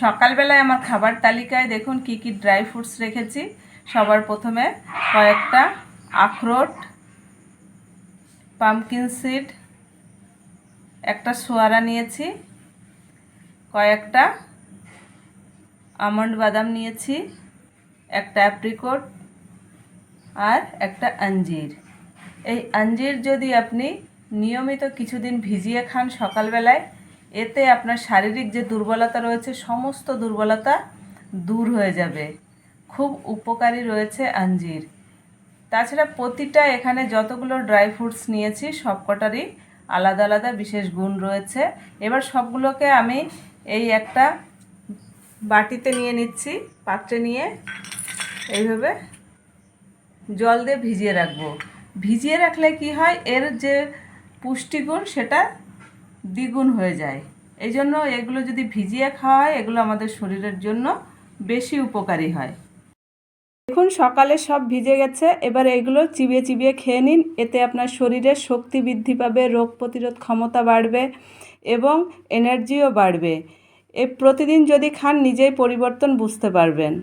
সকালবেলায় আমার খাবার তালিকায় দেখুন কি কি ড্রাই ফ্রুটস রেখেছি। সবার প্রথমে কয়েকটা আখরোট পামকিন সিড একটা সোয়ারা নিয়েছি, কয়েকটা আমন্ড বাদাম নিয়েছি, একটা অ্যাপ্রিকোট আর একটা আঞ্জির এই আঞ্জির যদি আপনি নিয়মিত কিছুদিন ভিজিয়ে খান সকালবেলায় এতে আপনার শারীরিক যে দুর্বলতা রয়েছে, সমস্ত দুর্বলতা দূর হয়ে যাবে। খুব উপকারী রয়েছে আঞ্জির। তাছাড়া প্রতিটা এখানে যতগুলো ড্রাই ফ্রুটস নিয়েছি, সবকটারই আলাদা আলাদা বিশেষ গুণ রয়েছে। এবার সবগুলোকে আমি এই একটা বাটিতে নিয়ে নিচ্ছি, পাত্রে নিয়ে এইভাবে জল দিয়ে ভিজিয়ে রাখব। ভিজিয়ে রাখলে কি হয়? এর যে পুষ্টিগুণ, সেটা দ্বিগুণ হয়ে যায়। এই জন্য এগুলো যদি ভিজিয়ে খাওয়া হয়, এগুলো আমাদের শরীরের জন্য বেশি উপকারী হয়। দেখুন, সকালে সব ভিজে গেছে। এবার এগুলো চিবিয়ে চিবিয়ে খেয়ে নিন। এতে আপনার শরীরের শক্তি বৃদ্ধি পাবে, রোগ প্রতিরোধ ক্ষমতা বাড়বে এবং এনার্জিও বাড়বে। এ প্রতিদিন যদি খান, নিজেই পরিবর্তন বুঝতে পারবেন।